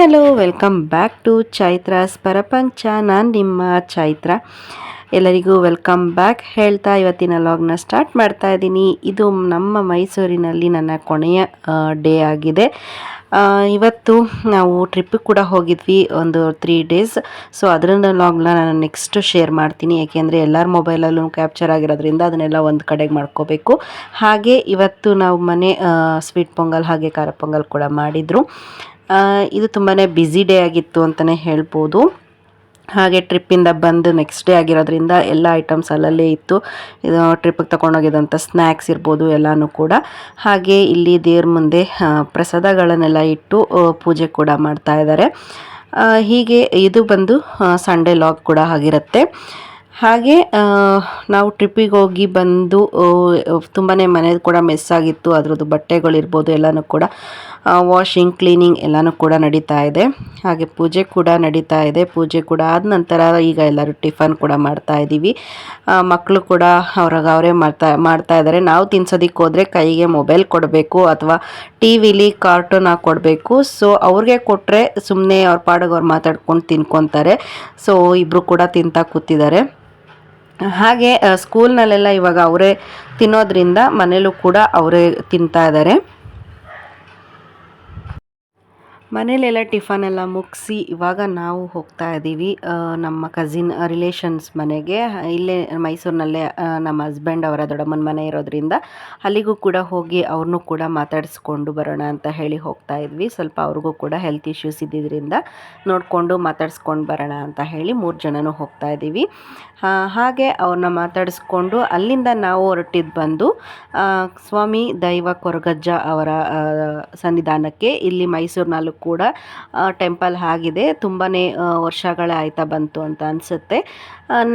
Hello, welcome back to Chaitra's Parapancha. ನಾನು ನಿಮ್ಮ ಚೈತ್ರ. ಎಲ್ಲರಿಗೂ ವೆಲ್ಕಮ್ ಬ್ಯಾಕ್. ಹೇಳ್ತಾ ಇವತ್ತಿನ ಲಾಗ್ನ ಸ್ಟಾರ್ಟ್ ಮಾಡ್ತಾ ಇದ್ದೀನಿ. ಇದು ನಮ್ಮ ಮೈಸೂರಿನಲ್ಲಿ ನನ್ನ ಕೊನೆಯ ಡೇ ಆಗಿದೆ. ಇವತ್ತು ನಾವು ಟ್ರಿಪ್ಪಿಗೆ ಕೂಡ ಹೋಗಿದ್ವಿ ಒಂದು ತ್ರೀ ಡೇಸ್ ಸೊ ಅದರಿಂದ ಲಾಗ್ನ ನಾನು ನೆಕ್ಸ್ಟ್ ಶೇರ್ ಮಾಡ್ತೀನಿ. ಯಾಕೆಂದರೆ ಎಲ್ಲರ ಮೊಬೈಲಲ್ಲೂ ಕ್ಯಾಪ್ಚರ್ ಆಗಿರೋದ್ರಿಂದ ಅದನ್ನೆಲ್ಲ ಒಂದು ಕಡೆಗೆ ಮಾಡ್ಕೋಬೇಕು. ಹಾಗೆ ಇವತ್ತು ನಾವು ಮನೆ ಸ್ವೀಟ್ ಪೊಂಗಲ್ ಹಾಗೆ ಖಾರ ಪೊಂಗಲ್ ಕೂಡ ಮಾಡಿದರು. ಇದು ತುಂಬಾ ಬ್ಯುಸಿ ಡೇ ಆಗಿತ್ತು ಅಂತಲೇ ಹೇಳ್ಬೋದು. ಹಾಗೆ ಟ್ರಿಪ್ಪಿಂದ ಬಂದು ನೆಕ್ಸ್ಟ್ ಡೇ ಆಗಿರೋದ್ರಿಂದ ಎಲ್ಲ ಐಟಮ್ಸ್ ಅಲ್ಲಲ್ಲೇ ಇತ್ತು. ಇದು ಟ್ರಿಪ್ಪಿಗೆ ತೊಗೊಂಡೋಗಿದ್ದಂಥ ಸ್ನ್ಯಾಕ್ಸ್ ಇರ್ಬೋದು ಎಲ್ಲನೂ ಕೂಡ. ಹಾಗೆ ಇಲ್ಲಿ ದೇವ್ರ ಮುಂದೆ ಪ್ರಸಾದಗಳನ್ನೆಲ್ಲ ಇಟ್ಟು ಪೂಜೆ ಕೂಡ ಮಾಡ್ತಾ ಇದ್ದಾರೆ ಹೀಗೆ ಇದು ಬಂದು ಸಂಡೇ ಲಾಗ್ ಕೂಡ ಆಗಿರುತ್ತೆ. ಹಾಗೆ ನಾವು ಟ್ರಿಪ್ಪಿಗೆ ಹೋಗಿ ಬಂದು ತುಂಬಾ ಮನೇದು ಕೂಡ ಮೆಸ್ ಆಗಿತ್ತು. ಅದರದ್ದು ಬಟ್ಟೆಗಳಿರ್ಬೋದು ಎಲ್ಲನೂ ಕೂಡ. ವಾಷಿಂಗ್ ಕ್ಲೀನಿಂಗ್ ಎಲ್ಲನೂ ಕೂಡ ನಡೀತಾ ಇದೆ. ಹಾಗೆ ಪೂಜೆ ಕೂಡ ನಡೀತಾ ಇದೆ. ಪೂಜೆ ಕೂಡ ಆದ ನಂತರ ಈಗ ಎಲ್ಲರೂ ಟಿಫನ್ ಕೂಡ ಮಾಡ್ತಾ ಇದ್ದೀವಿ. ಮಕ್ಕಳು ಕೂಡ ಅವ್ರಾಗ ಅವರೇ ಮಾಡ್ತಾ ಮಾಡ್ತಾ ಇದ್ದಾರೆ. ನಾವು ತಿನ್ಸೋದಕ್ಕೆ ಹೋದರೆ ಕೈಗೆ ಮೊಬೈಲ್ ಕೊಡಬೇಕು ಅಥವಾ ಟಿ ವಿಲಿ ಕಾರ್ಟೂನ್ ಕೊಡಬೇಕು. ಸೊ ಅವ್ರಿಗೆ ಕೊಟ್ಟರೆ ಸುಮ್ಮನೆ ಅವ್ರ ಪಾಡಿಗೆ ಅವ್ರು ಮಾತಾಡ್ಕೊಂಡು ತಿನ್ಕೊತಾರೆ. ಸೊ ಇಬ್ಬರು ಕೂಡ ತಿಂತಾ ಕೂತಿದ್ದಾರೆ. ಹಾಗೆ ಸ್ಕೂಲ್ನಲ್ಲೆಲ್ಲ ಇವಾಗ ಅವರೇ ತಿನ್ನೋದ್ರಿಂದ ಮನೇಲೂ ಕೂಡ ಅವರೇ ತಿಂತಾ ಇದ್ದಾರೆ. ಮನೇಲೆಲ್ಲ ಟಿಫನ್ ಎಲ್ಲ ಮುಗಿಸಿ ಇವಾಗ ನಾವು ಹೋಗ್ತಾ ಇದ್ದೀವಿ. ನಮ್ಮ ಕಸಿನ್ ರಿಲೇಷನ್ಸ್ ಮನೆಗೆ. ಇಲ್ಲೇ ಮೈಸೂರಿನಲ್ಲೇ ನಮ್ಮ ಹಸ್ಬೆಂಡ್ ಅವರ ದೊಡ್ಡಮ್ಮನ ಮನೆ ಇರೋದ್ರಿಂದ ಅಲ್ಲಿಗೂ ಕೂಡ ಹೋಗಿ ಅವ್ರನ್ನೂ ಕೂಡ ಮಾತಾಡಿಸ್ಕೊಂಡು ಬರೋಣ ಅಂತ ಹೇಳಿ ಹೋಗ್ತಾ ಇದ್ವಿ. ಸ್ವಲ್ಪ ಅವ್ರಿಗೂ ಕೂಡ ಹೆಲ್ತ್ ಇಶ್ಯೂಸ್ ಇದ್ದಿದ್ದರಿಂದ ನೋಡಿಕೊಂಡು ಮಾತಾಡಿಸ್ಕೊಂಡು ಬರೋಣ ಅಂತ ಹೇಳಿ ಮೂರು ಜನನೂ ಹೋಗ್ತಾ ಇದ್ದೀವಿ. ಹಾಗೆ ಅವ್ರನ್ನ ಮಾತಾಡಿಸ್ಕೊಂಡು ಅಲ್ಲಿಂದ ನಾವು ಹೊರಟಿದ್ದು ಬಂದು ಸ್ವಾಮಿ ದೈವ ಕೊರಗಜ್ಜ ಅವರ ಸನ್ನಿಧಾನಕ್ಕೆ ಇಲ್ಲಿ ಮೈಸೂರಿನಲ್ಲೂ ಕೂಡ ಟೆಂಪಲ್ ಆಗಿದೆ. ತುಂಬಾ ವರ್ಷಗಳೇ ಆಯ್ತಾ ಬಂತು ಅಂತ ಅನಿಸುತ್ತೆ.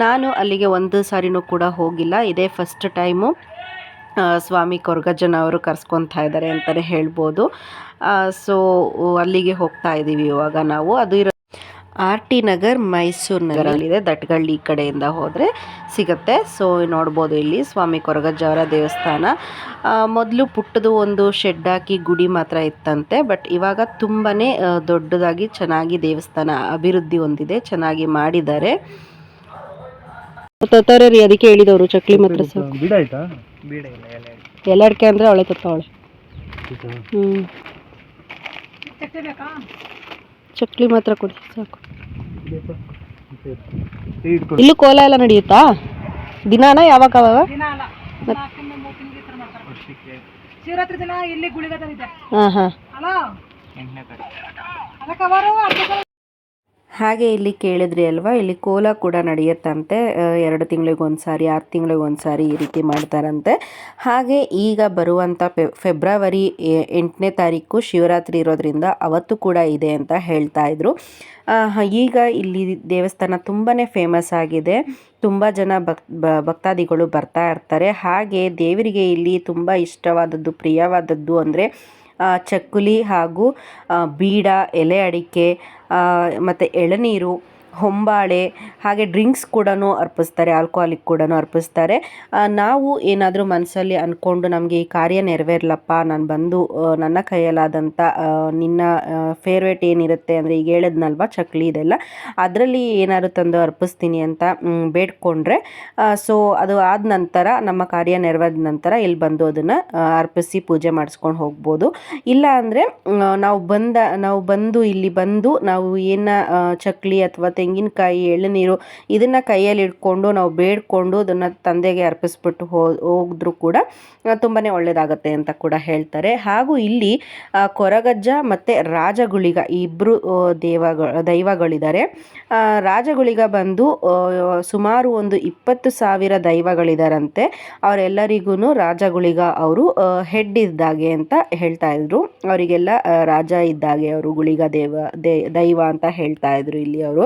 ನಾನು ಅಲ್ಲಿಗೆ ಒಂದು ಸಾರಿನೂ ಕೂಡ ಹೋಗಿಲ್ಲ. ಇದೇ ಫಸ್ಟ್ ಟೈಮು ಸ್ವಾಮಿ ಕೊರಗಜ್ಜನವರು ಕರ್ಸ್ಕೊತಾ ಇದ್ದಾರೆ ಅಂತಲೇ ಹೇಳ್ಬೋದು. ಸೊ ಅಲ್ಲಿಗೆ ಹೋಗ್ತಾ ಇದ್ದೀವಿ ಇವಾಗ ನಾವು. ಅದು ಇರೋ ಆರ್ ಟಿ ನಗರ್ ಮೈಸೂರು ನಗರಲ್ಲಿದೆ ದಟ್ಗಳ್ಳಿ ಈ ಕಡೆಯಿಂದ ಹೋದರೆ ಸಿಗುತ್ತೆ. ಸೊ ನೋಡ್ಬೋದು ಇಲ್ಲಿ ಸ್ವಾಮಿ ಕೊರಗಜ್ಜವರ ದೇವಸ್ಥಾನ. ಮೊದಲು ಪುಟ್ಟದು ಒಂದು ಶೆಡ್ ಹಾಕಿ ಗುಡಿ ಮಾತ್ರ ಇತ್ತಂತೆ ಬಟ್ ಇವಾಗ ತುಂಬಾ ದೊಡ್ಡದಾಗಿ ಚೆನ್ನಾಗಿ ದೇವಸ್ಥಾನ ಅಭಿವೃದ್ಧಿ ಹೊಂದಿದೆ ಚೆನ್ನಾಗಿ ಮಾಡಿದ್ದಾರೆ. ತತ್ತವ್ರಿ ಅದಕ್ಕೆ ಹೇಳಿದವರು ಚಕ್ಲಿ ಮಾತ್ರ ಸಾಕು. ಬಿಡ ಅವಳೆ ಬೀಡ ಇಲ್ಲ ಎಲೆ ಎಲ್ಲ ಅಡಿಕೆ ಅಂದರೆ ಅವಳೆ ತತ್ತವಳೆ ಹ್ಞೂ ಚಕ್ಲಿ ಮಾತ್ರ ಕೊಡಿ ಸಾಕು. ಇಲ್ಲೂ ಕೋಲ ಎಲ್ಲ ನಡೆಯುತ್ತಾ? ದಿನಾನ ಯಾವಾಗ ಅವ ಶಿವರಾತ್ರಿ ದಿನ ಇಲ್ಲಿ ಗುಳಿಗದಲ್ಲಿದೆ ಹಾಂ ಹಾಂ ತಾರೀಕು. ಹಾಗೆ ಇಲ್ಲಿ ಕೇಳಿದ್ರಿ ಅಲ್ವಾ? ಇಲ್ಲಿ ಕೋಲ ಕೂಡ ನಡೆಯುತ್ತಂತೆ. ಎರಡು ತಿಂಗಳಿಗೊಂದು ಸಾರಿ ಆರು ತಿಂಗಳಿಗೊಂದು ಸಾರಿ ಈ ರೀತಿ ಮಾಡ್ತಾರಂತೆ. ಹಾಗೆ ಈಗ ಬರುವಂಥ ಫೆಬ್ರವರಿ ಎಂಟನೇ ತಾರೀಕು ಶಿವರಾತ್ರಿ ಇರೋದ್ರಿಂದ ಅವತ್ತು ಕೂಡ ಇದೆ ಅಂತ ಹೇಳ್ತಾ ಇದ್ರು. ಈಗ ಇಲ್ಲಿ ದೇವಸ್ಥಾನ ತುಂಬಾ ಫೇಮಸ್ ಆಗಿದೆ. ತುಂಬ ಜನ ಭಕ್ ಭಕ್ತಾದಿಗಳು ಬರ್ತಾ ಇರ್ತಾರೆ. ಹಾಗೆ ದೇವರಿಗೆ ಇಲ್ಲಿ ತುಂಬ ಇಷ್ಟವಾದದ್ದು, ಪ್ರಿಯವಾದದ್ದು ಅಂದರೆ ಚಕ್ಕುಲಿ ಹಾಗೂ ಬೀಡ ಎಲೆ ಅಡಿಕೆ ಮತ್ತು ಎಳನೀರು ಹೊಂಬಾಳೆ, ಹಾಗೆ ಡ್ರಿಂಕ್ಸ್ ಕೂಡ ಅರ್ಪಿಸ್ತಾರೆ, ಆಲ್ಕೋಹಾಲಿಕ್ ಕೂಡ ಅರ್ಪಿಸ್ತಾರೆ. ನಾವು ಏನಾದರೂ ಮನಸ್ಸಲ್ಲಿ ಅಂದ್ಕೊಂಡು ನಮಗೆ ಈ ಕಾರ್ಯ ನೆರವೇರಲಪ್ಪ, ನಾನು ಬಂದು ನನ್ನ ಕೈಯಲ್ಲಾದಂಥ ನಿನ್ನ ಫೇವ್ರೇಟ್ ಏನಿರುತ್ತೆ ಅಂದರೆ ಈಗ ಹೇಳಿದ್ನಲ್ವ ಚಕ್ಲಿ ಇದೆಲ್ಲ, ಅದರಲ್ಲಿ ಏನಾದ್ರು ತಂದು ಅರ್ಪಿಸ್ತೀನಿ ಅಂತ ಬೇಡ್ಕೊಂಡ್ರೆ ಸೊ ಅದು ಆದ ನಂತರ, ನಮ್ಮ ಕಾರ್ಯ ನೆರವೇರಿದ ನಂತರ ಇಲ್ಲಿ ಬಂದು ಅದನ್ನು ಅರ್ಪಿಸಿ ಪೂಜೆ ಮಾಡಿಸ್ಕೊಂಡು ಹೋಗ್ಬೋದು. ಇಲ್ಲ ಅಂದರೆ ನಾವು ಬಂದ, ನಾವು ಬಂದು ಇಲ್ಲಿ ಬಂದು ನಾವು ಏನ ಚಕ್ಲಿ ಅಥವಾ ತೆಂಗಿನಕಾಯಿ ಎಳನೀರು ಇದನ್ನು ಕೈಯಲ್ಲಿ ಇಟ್ಕೊಂಡು ನಾವು ಬೇಡ್ಕೊಂಡು ಅದನ್ನು ತಂದೆಗೆ ಅರ್ಪಿಸ್ಬಿಟ್ಟು ಹೋ ಹೋಗಿದ್ರು ಕೂಡ ತುಂಬಾ ಒಳ್ಳೆಯದಾಗತ್ತೆ ಅಂತ ಕೂಡ ಹೇಳ್ತಾರೆ. ಹಾಗೂ ಇಲ್ಲಿ ಕೊರಗಜ್ಜ ಮತ್ತು ರಾಜಗುಳಿಗ ಇಬ್ಬರು ದೈವಗಳು ದೈವಗಳಿದ್ದಾರೆ. ರಾಜಗುಳಿಗ ಬಂದು ಸುಮಾರು ಒಂದು ಇಪ್ಪತ್ತು ಸಾವಿರ ದೈವಗಳಿದಾರಂತೆ. ಅವರೆಲ್ಲರಿಗೂ ರಾಜಗುಳಿಗ ಅವರು ಹೆಡ್ ಇದ್ದಾಗೆ ಅಂತ ಹೇಳ್ತಾ ಇದ್ರು. ಅವರಿಗೆಲ್ಲ ರಾಜ ಇದ್ದಾಗೆ ಅವರು ಗುಳಿಗ ದೇವ ದೈವ ಅಂತ ಹೇಳ್ತಾ ಇದ್ರು ಇಲ್ಲಿ ಅವರು.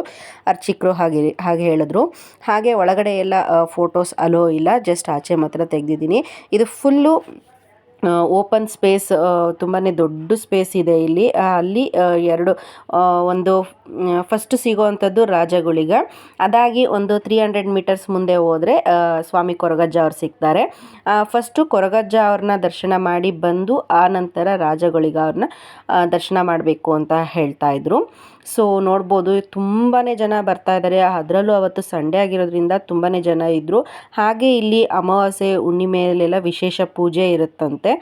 ಅರ್ಚಕರು ಹಾಗೆ ಹಾಗೆ ಹೇಳಿದ್ರು. ಹಾಗೆ ಒಳಗಡೆ ಎಲ್ಲ ಫೋಟೋಸ್ ಅಲೋ ಇಲ್ಲ ಜಸ್ಟ್ ಆಚೆ ಮಾತ್ರ ತೆಗೆದಿದ್ದೀನಿ. ಇದು ಫುಲ್ಲು ಓಪನ್ ಸ್ಪೇಸ್ ತುಂಬಾ ದೊಡ್ಡ ಸ್ಪೇಸ್ ಇದೆ ಇಲ್ಲಿ. ಅಲ್ಲಿ ಎರಡು ಒಂದು ಫಸ್ಟ್ ಸಿಗೋವಂಥದ್ದು ರಾಜಗುಳಿಗ. ಅದಾಗಿ ಒಂದು ತ್ರೀ ಹಂಡ್ರೆಡ್ ಮೀಟರ್ಸ್ ಮುಂದೆ ಹೋದರೆ ಸ್ವಾಮಿ ಕೊರಗಜ್ಜ ಅವ್ರು ಸಿಗ್ತಾರೆ. ಫಸ್ಟು ಕೊರಗಜ್ಜ ಅವ್ರನ್ನ ದರ್ಶನ ಮಾಡಿ ಬಂದು, ಆ ನಂತರ ರಾಜಗುಳಿಗ ಅವ್ರನ್ನ ದರ್ಶನ ಮಾಡಬೇಕು ಅಂತ ಹೇಳ್ತಾ ಇದ್ರು. ಸೊ ನೋಡ್ಬೋದು ತುಂಬಾ ಜನ ಬರ್ತಾ ಇದ್ದಾರೆ ಅದರಲ್ಲೂ ಅವತ್ತು ಸಂಡೇ ಆಗಿರೋದ್ರಿಂದ ತುಂಬಾ ಜನ ಇದ್ದರು ಹಾಗೆ ಇಲ್ಲಿ ಅಮಾವಾಸ್ಯೆ, ಹುಣ್ಣಿಮೆಯಲ್ಲೆಲ್ಲ ವಿಶೇಷ ಪೂಜೆ ಇರುತ್ತಂತೆ.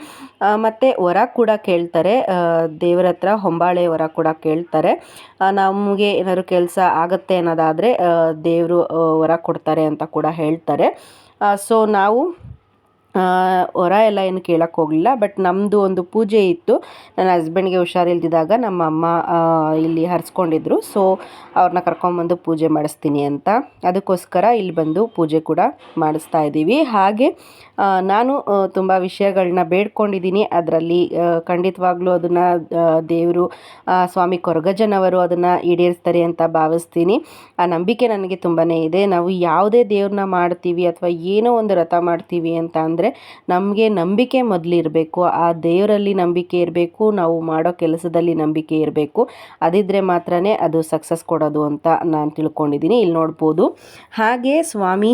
ಮತ್ತು ವರ ಕೂಡ ಕೇಳ್ತಾರೆ. ದೇವರ ಹತ್ರ ಹೊಂಬಾಳೆ ವರ ಕೂಡ ಕೇಳ್ತಾರೆ. ನಮಗೆ ಏನಾದ್ರು ಕೆಲಸ ಆಗುತ್ತೆ ಅನ್ನೋದಾದರೆ ದೇವರು ವರ ಕೊಡ್ತಾರೆ ಅಂತ ಕೂಡ ಹೇಳ್ತಾರೆ. ಸೊ ನಾವು ವರ ಎಲ್ಲ ಏನು ಕೇಳೋಕ್ಕೆ ಹೋಗಲಿಲ್ಲ. ಬಟ್ ನಮ್ಮದು ಒಂದು ಪೂಜೆ ಇತ್ತು. ನನ್ನ ಹಸ್ಬೆಂಡ್ಗೆ ಹುಷಾರಿಲ್ದಿದ್ದಾಗ ನಮ್ಮ ಅಮ್ಮ ಇಲ್ಲಿ ಹರಿಸ್ಕೊಂಡಿದ್ರು. ಸೊ ಅವ್ರನ್ನ ಕರ್ಕೊಂಬಂದು ಪೂಜೆ ಮಾಡಿಸ್ತೀನಿ ಅಂತ. ಅದಕ್ಕೋಸ್ಕರ ಇಲ್ಲಿ ಬಂದು ಪೂಜೆ ಕೂಡ ಮಾಡಿಸ್ತಾ ಇದ್ದೀವಿ. ಹಾಗೆ ನಾನು ತುಂಬ ವಿಷಯಗಳನ್ನ ಬೇಡ್ಕೊಂಡಿದ್ದೀನಿ. ಅದರಲ್ಲಿ ಖಂಡಿತವಾಗ್ಲೂ ಅದನ್ನು ದೇವರು ಸ್ವಾಮಿ ಕೊರಗಜ್ಜನವರು ಅದನ್ನು ಈಡೇರಿಸ್ತಾರೆ ಅಂತ ಭಾವಿಸ್ತೀನಿ. ಆ ನಂಬಿಕೆ ನನಗೆ ತುಂಬಾ ಇದೆ. ನಾವು ಯಾವುದೇ ದೇವ್ರನ್ನ ಮಾಡ್ತೀವಿ ಅಥವಾ ಏನೋ ಒಂದು ರಥ ಮಾಡ್ತೀವಿ ಅಂತ ಅಂದರೆ ನಮಗೆ ನಂಬಿಕೆ ಮೊದಲಿರಬೇಕು, ಆ ದೇವರಲ್ಲಿ ನಂಬಿಕೆ ಇರಬೇಕು, ನಾವು ಮಾಡೋ ಕೆಲಸದಲ್ಲಿ ನಂಬಿಕೆ ಇರಬೇಕು. ಅದಿದ್ದರೆ ಮಾತ್ರ ಅದು ಸಕ್ಸಸ್ ಕೊಡೋದು ಅಂತ ನಾನು ತಿಳ್ಕೊಂಡಿದ್ದೀನಿ ಇಲ್ಲಿ ನೋಡ್ಬೋದು. ಹಾಗೆ ಸ್ವಾಮಿ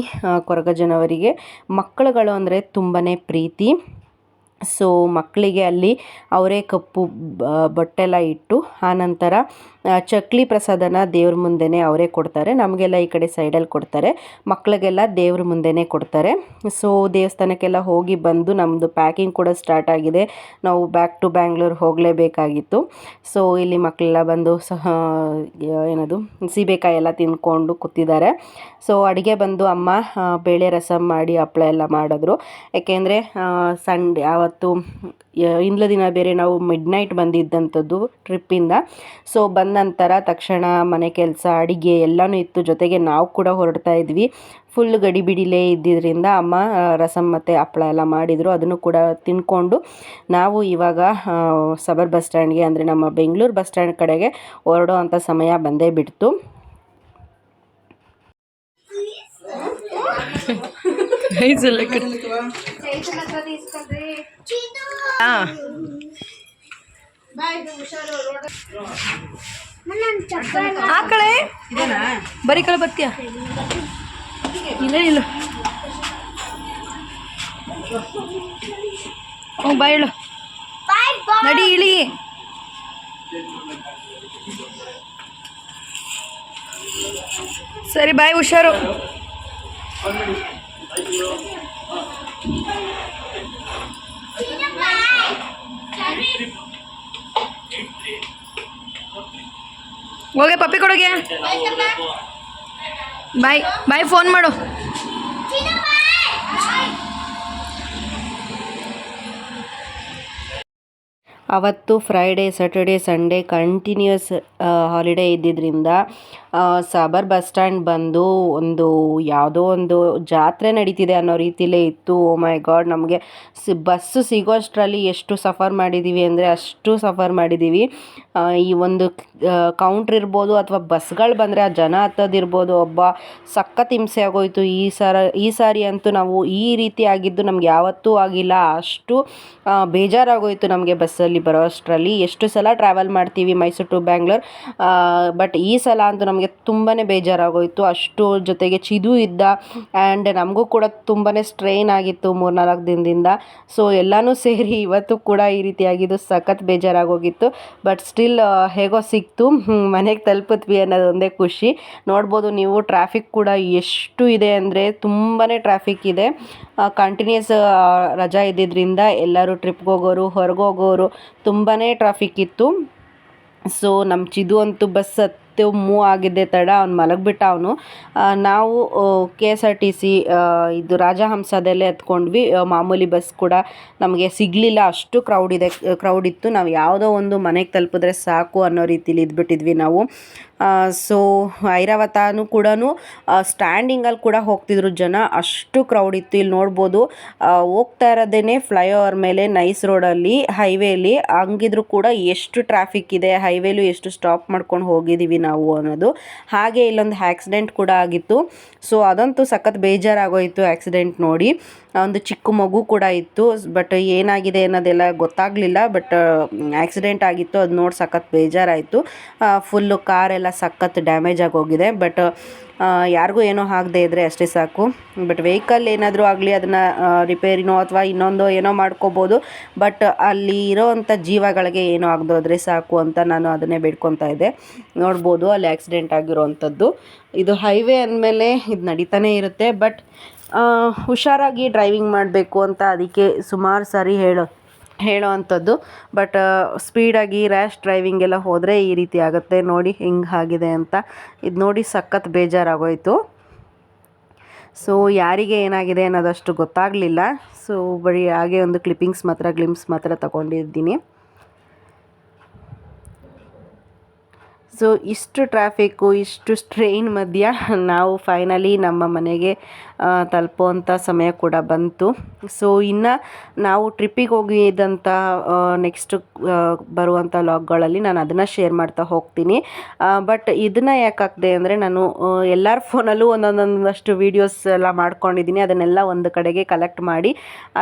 ಕೊರಗಜ್ಜನವರಿಗೆ ಮಕ್ಕಳುಗಳು ಅಂದರೆ ತುಂಬಾ ಪ್ರೀತಿ. ಸೊ ಮಕ್ಕಳಿಗೆ ಅಲ್ಲಿ ಅವರೇ ಕಪ್ಪು ಬಟ್ಟೆಲ್ಲ ಇಟ್ಟು ಆನಂತರ ಚಕ್ಲಿ ಪ್ರಸಾದನ ದೇವ್ರ ಮುಂದೆನೇ ಅವರೇ ಕೊಡ್ತಾರೆ. ನಮಗೆಲ್ಲ ಈ ಕಡೆ ಸೈಡಲ್ಲಿ ಕೊಡ್ತಾರೆ. ಮಕ್ಕಳಿಗೆಲ್ಲ ದೇವ್ರ ಮುಂದೆನೇ ಕೊಡ್ತಾರೆ. ಸೊ ದೇವಸ್ಥಾನಕ್ಕೆಲ್ಲ ಹೋಗಿ ಬಂದು ನಮ್ಮದು ಪ್ಯಾಕಿಂಗ್ ಕೂಡ ಸ್ಟಾರ್ಟ್ ಆಗಿದೆ. ನಾವು ಬ್ಯಾಕ್ ಟು ಬ್ಯಾಂಗ್ಳೂರ್ ಹೋಗಲೇಬೇಕಾಗಿತ್ತು. ಸೊ ಇಲ್ಲಿ ಮಕ್ಕಳೆಲ್ಲ ಬಂದು ಸಹ ಏನದು, ಸೀಬೆಕಾಯಿ ಎಲ್ಲ ತಿಂದ್ಕೊಂಡು ಕೂತಿದ್ದಾರೆ. ಸೊ ಅಡುಗೆ ಬಂದು ಅಮ್ಮ ಬೇಳೆ ರಸಮ್ ಮಾಡಿ ಹಪ್ಪಳ ಎಲ್ಲ ಮಾಡಿದ್ರು. ಯಾಕೆಂದರೆ ಸಂಡೇ, ಆವತ್ತು ಯ- ಇಂದ್ಲ ದಿನ ಬೇರೆ ನಾವು ಮಿಡ್ ನೈಟ್ ಬಂದಿದ್ದಂಥದ್ದು ಟ್ರಿಪ್ಪಿಂದ ಸೊ ಬಂದ ನಂತರ ತಕ್ಷಣ ಮನೆ ಕೆಲಸ ಅಡಿಗೆ ಎಲ್ಲನೂ ಇತ್ತು. ಜೊತೆಗೆ ನಾವು ಕೂಡ ಹೊರಡ್ತಾ ಇದ್ವಿ. ಫುಲ್ ಗಡಿಬಿಡಿಲೇ ಇದ್ದಿದ್ದರಿಂದ ಅಮ್ಮ ರಸಮ್ ಮತ್ತು ಹಪ್ಪಳ ಎಲ್ಲ ಮಾಡಿದರು. ಅದನ್ನು ಕೂಡ ತಿನ್ಕೊಂಡು ನಾವು ಇವಾಗ ಸಬರ್ ಬಸ್ ಸ್ಟ್ಯಾಂಡ್ಗೆ ಅಂದರೆ ನಮ್ಮ ಬೆಂಗಳೂರು ಬಸ್ ಸ್ಟ್ಯಾಂಡ್ ಕಡೆಗೆ ಹೊರಡೋ ಅಂಥ ಸಮಯ ಬಂದೇ ಬಿಡ್ತು. ಆ ಕಡೆ ಬರೀ ಕಡೆ ಬತ್ತೀಯ ಇಲ್ಲ ಇಲ್ಲ ಹ್ಞೂ ಬಾ ಹೇಳು ನಡಿ ಇಳಿ ಸರಿ ಬಾಯ್ ಹುಷಾರು ಹೋಗಿ ಪಪ್ಪಿ ಕೊಡೋಗೆ ಬಾಯ್ ಬಾಯ್ ಫೋನ್ ಮಾಡು. ಅವತ್ತು Friday Saturday Sunday continuous holiday ಇದ್ದಿದ್ದರಿಂದ ಸಾಬರ್ ಬಸ್ ಸ್ಟ್ಯಾಂಡ್ ಬಂದು ಒಂದು ಯಾವುದೋ ಒಂದು ಜಾತ್ರೆ ನಡೀತಿದೆ ಅನ್ನೋ ರೀತಿಲೇ ಇತ್ತು. ಓ ಮೈ ಗಾಡ್ ನಮಗೆ ಸಿ ಬಸ್ಸು ಸಿಗೋಷ್ಟರಲ್ಲಿ ಎಷ್ಟು ಸಫರ್ ಮಾಡಿದ್ದೀವಿ ಅಂದರೆ ಅಷ್ಟು ಸಫರ್ ಮಾಡಿದ್ದೀವಿ ಈ ಒಂದು ಕೌಂಟ್ರ್ ಇರ್ಬೋದು ಅಥವಾ ಬಸ್ಗಳು ಬಂದರೆ ಆ ಜನ ಹತ್ತೋದಿರ್ಬೋದು ಒಬ್ಬ ಸಖತ್ ಹಿಂಸೆ ಆಗೋಯ್ತು. ಈ ಸಾರ, ಈ ಸಾರಿ ಅಂತೂ ನಾವು ಈ ರೀತಿ ಆಗಿದ್ದು ನಮ್ಗೆ ಯಾವತ್ತೂ ಆಗಿಲ್ಲ. ಅಷ್ಟು ಬೇಜಾರಾಗೋಯ್ತು ನಮಗೆ ಬಸ್ಸಲ್ಲಿ ಬರೋ ಅಷ್ಟರಲ್ಲಿ ಎಷ್ಟು ಸಲ ಟ್ರಾವೆಲ್ ಮಾಡ್ತೀವಿ ಮೈಸೂರು ಟು ಬ್ಯಾಂಗ್ಳೂರ್ ಬಟ್ ಈ ಸಲ ಅಂತೂ ನಮಗೆ ತುಂಬಾ ಬೇಜಾರಾಗೋಯಿತು. ಅಷ್ಟು ಜೊತೆಗೆ ಚಿದು ಇದ್ದ ಆ್ಯಂಡ್ ನಮಗೂ ಕೂಡ ತುಂಬಾ ಸ್ಟ್ರೈನ್ ಆಗಿತ್ತು ಮೂರ್ನಾಲ್ಕು ದಿನದಿಂದ. ಸೊ ಎಲ್ಲನೂ ಸೇರಿ ಇವತ್ತು ಕೂಡ ಈ ರೀತಿಯಾಗಿದ್ದು ಸಖತ್ ಬೇಜಾರಾಗೋಗಿತ್ತು. ಬಟ್ ಸ್ಟಿಲ್ ಹೇಗೋ ಸಿಕ್ತು. ಮನೆಗೆ ತಲುಪಿದ್ವಿ ಅನ್ನೋದು ಒಂದೇ ಖುಷಿ. ನೋಡ್ಬೋದು ನೀವು ಟ್ರಾಫಿಕ್ ಕೂಡ ಎಷ್ಟು ಇದೆ ಅಂದರೆ ತುಂಬಾ ಟ್ರಾಫಿಕ್ ಇದೆ. ಕಂಟಿನ್ಯೂಸ್ ರಜಾ ಇದ್ದಿದ್ದರಿಂದ ಎಲ್ಲರೂ ಟ್ರಿಪ್ಗೆ ಹೋಗೋರು, ಹೊರಗೆ ಹೋಗೋರು ತುಂಬಾ ಟ್ರಾಫಿಕ್ ಇತ್ತು. ಸೊ ನಮ್ಮ ಚಿದು ಅಂತೂ ಬಸ್ ಹತ್ತು ಮೂವ್ ಆಗಿದ್ದೆ ತಡ, ಅವ್ನು ಮಲಗಿಬಿಟ್ಟ ಅವನು. ನಾವು K S R T C ಇದು ರಾಜಹಂಸದಲ್ಲೇ ಹತ್ಕೊಂಡ್ವಿ ಮಾಮೂಲಿ ಬಸ್ ಕೂಡ ನಮಗೆ ಸಿಗಲಿಲ್ಲ. ಅಷ್ಟು ಕ್ರೌಡ್ ಇದೆ ಕ್ರೌಡ್ ಇತ್ತು. ನಾವು ಯಾವುದೋ ಒಂದು ಮನೆಗೆ ತಲುಪಿದ್ರೆ ಸಾಕು ಅನ್ನೋ ರೀತಿಲಿ ಇದ್ಬಿಟ್ಟಿದ್ವಿ ನಾವು. ಸೊ ಐರಾವತನೂ ಕೂಡ ಸ್ಟ್ಯಾಂಡಿಂಗಲ್ಲಿ ಕೂಡ ಹೋಗ್ತಿದ್ರು ಜನ. ಅಷ್ಟು ಕ್ರೌಡ್ ಇತ್ತು. ಇಲ್ಲಿ ನೋಡ್ಬೋದು ಹೋಗ್ತಾ ಇರೋದೇ ಫ್ಲೈಓವರ್ ಮೇಲೆ ನೈಸ್ ರೋಡಲ್ಲಿ ಹೈವೇಲಿ ಹಂಗಿದ್ರು ಕೂಡ ಎಷ್ಟು ಟ್ರಾಫಿಕ್ ಇದೆ ಹೈವೇಲು ಎಷ್ಟು ಸ್ಟಾಪ್ ಮಾಡ್ಕೊಂಡು ಹೋಗಿದ್ದೀವಿ ನಾವು ಅನ್ನೋದು. ಹಾಗೆ ಇಲ್ಲೊಂದು ಆ್ಯಕ್ಸಿಡೆಂಟ್ ಕೂಡ ಆಗಿತ್ತು. ಸೊ ಅದಂತೂ ಸಖತ್ ಬೇಜಾರಾಗೋಯಿತು ಆ್ಯಕ್ಸಿಡೆಂಟ್ ನೋಡಿ. ಒಂದು ಚಿಕ್ಕ ಮಗು ಕೂಡ ಇತ್ತು. ಬಟ್ ಏನಾಗಿದೆ ಅನ್ನೋದೆಲ್ಲ ಗೊತ್ತಾಗಲಿಲ್ಲ. ಬಟ್ ಆ್ಯಕ್ಸಿಡೆಂಟ್ ಆಗಿತ್ತು. ಅದು ನೋಡಿ ಸಖತ್ ಬೇಜಾರಾಯಿತು. ಫುಲ್ಲು ಕಾರೆಲ್ಲ ಸಖತ್ ಡ್ಯಾಮೇಜ್ ಆಗೋಗಿದೆ ಬಟ್ ಯಾರಿಗೂ ಏನೋ ಆಗದೆ ಇದ್ದರೆ ಅಷ್ಟೇ ಸಾಕು. ಬಟ್ ವೆಹಿಕಲ್ ಏನಾದರೂ ಆಗಲಿ, ಅದನ್ನು ರಿಪೇರಿನೋ ಅಥವಾ ಇನ್ನೊಂದು ಏನೋ ಮಾಡ್ಕೋಬೋದು. ಬಟ್ ಅಲ್ಲಿ ಇರೋವಂಥ ಜೀವಗಳಿಗೆ ಏನೋ ಆಗದೋದ್ರೆ ಸಾಕು ಅಂತ ನಾನು ಅದನ್ನೇ ಬೇಡ್ಕೊತಾ ಇದ್ದೆ. ನೋಡ್ಬೋದು ಅಲ್ಲಿ ಆಕ್ಸಿಡೆಂಟ್ ಆಗಿರೋವಂಥದ್ದು. ಇದು ಹೈವೇ ಅಂದಮೇಲೆ ಇದು ನಡೀತಾನೆ ಇರುತ್ತೆ. ಬಟ್ ಹುಷಾರಾಗಿ ಡ್ರೈವಿಂಗ್ ಮಾಡಬೇಕು ಅಂತ ಅದಕ್ಕೆ ಸುಮಾರು ಸಾರಿ ಹೇಳೋ ಹೇಳೋ ಅಂಥದ್ದು ಬಟ್ ಸ್ಪೀಡಾಗಿ ರ್ಯಾಶ್ ಡ್ರೈವಿಂಗ್ ಎಲ್ಲ ಹೋದರೆ ಈ ರೀತಿ ಆಗುತ್ತೆ. ನೋಡಿ ಹಿಂಗೆ ಆಗಿದೆ ಅಂತ. ಇದು ನೋಡಿ ಸಖತ್ ಬೇಜಾರಾಗೋಯಿತು. ಸೊ ಯಾರಿಗೆ ಏನಾಗಿದೆ ಅನ್ನೋದಷ್ಟು ಗೊತ್ತಾಗಲಿಲ್ಲ. ಸೊ ಬರೀ ಹಾಗೆ ಒಂದು ಕ್ಲಿಪ್ಪಿಂಗ್ಸ್ ಮಾತ್ರ ಗ್ಲಿಮ್ಸ್ ಮಾತ್ರ ತಗೊಂಡಿದ್ದೀನಿ. ಸೊ ಇಷ್ಟು ಟ್ರಾಫಿಕ್ಕು ಇಷ್ಟು ಸ್ಟ್ರೈನ್ ಮಧ್ಯ ನಾವು ಫೈನಲಿ ನಮ್ಮ ಮನೆಗೆ ತಲುಪುವಂಥ ಸಮಯ ಕೂಡ ಬಂತು. ಸೊ ಇನ್ನು ನಾವು ಟ್ರಿಪ್ಪಿಗೆ ಹೋಗಿದ್ದಂಥ ನೆಕ್ಸ್ಟ್ ಬರುವಂಥ ಲಾಗ್ಗಳಲ್ಲಿ ನಾನು ಅದನ್ನು ಶೇರ್ ಮಾಡ್ತಾ ಹೋಗ್ತೀನಿ. ಬಟ್ ಇದನ್ನು ಯಾಕೆ ಅಂದರೆ ನಾನು ಎಲ್ಲರ ಫೋನಲ್ಲೂ ಒಂದೊಂದೊಂದಷ್ಟು ವೀಡಿಯೋಸ್ ಎಲ್ಲ ಮಾಡ್ಕೊಂಡಿದ್ದೀನಿ ಅದನ್ನೆಲ್ಲ ಒಂದು ಕಡೆಗೆ ಕಲೆಕ್ಟ್ ಮಾಡಿ,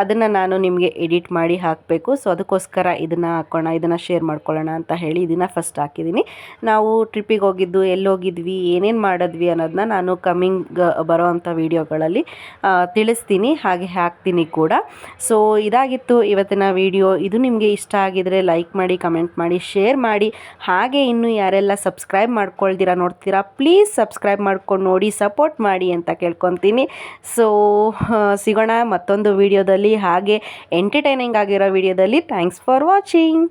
ಅದನ್ನು ನಾನು ನಿಮಗೆ ಎಡಿಟ್ ಮಾಡಿ ಹಾಕಬೇಕು. ಸೊ ಅದಕ್ಕೋಸ್ಕರ ಇದನ್ನು ಹಾಕೋಣ, ಇದನ್ನು ಶೇರ್ ಮಾಡ್ಕೊಳ್ಳೋಣ ಅಂತ ಹೇಳಿ ಇದನ್ನು ಫಸ್ಟ್ ಹಾಕಿದ್ದೀನಿ ನಾವು ಟ್ರಿಪ್ಪಿಗೆ ಹೋಗಿದ್ದು, ಎಲ್ಲಿ ಹೋಗಿದ್ವಿ, ಏನೇನು ಮಾಡಿದ್ವಿ ಅನ್ನೋದನ್ನ ನಾನು ಕಮ್ಮಿಂಗ್ ಬರೋವಂಥ ವೀಡಿಯೋಗಳಲ್ಲಿ ತಿಳಿಸ್ತೀನಿ, ಹಾಗೆ ಹಾಕ್ತೀನಿ ಕೂಡ. ಸೊ ಇದಾಗಿತ್ತು ಇವತ್ತಿನ ವಿಡಿಯೋ ಇದು ನಿಮಗೆ ಇಷ್ಟ ಆಗಿದರೆ ಲೈಕ್ ಮಾಡಿ ಕಮೆಂಟ್ ಮಾಡಿ ಶೇರ್ ಮಾಡಿ. ಹಾಗೆ ಇನ್ನು ಯಾರೆಲ್ಲ ಸಬ್ಸ್ಕ್ರೈಬ್ ಮಾಡ್ಕೊಳ್ತೀರಾ ನೋಡ್ತೀರಾ ಪ್ಲೀಸ್ ಸಬ್ಸ್ಕ್ರೈಬ್ ಮಾಡ್ಕೊಂಡು ನೋಡಿ ಸಪೋರ್ಟ್ ಮಾಡಿ ಅಂತ ಕೇಳ್ಕೊತೀನಿ. ಸೊ ಸಿಗೋಣ ಮತ್ತೊಂದು ವಿಡಿಯೋದಲ್ಲಿ ಹಾಗೆ ಎಂಟರ್ಟೈನಿಂಗ್ ಆಗಿರೋ ವಿಡಿಯೋದಲ್ಲಿ ಥ್ಯಾಂಕ್ಸ್ ಫಾರ್ ವಾಚಿಂಗ್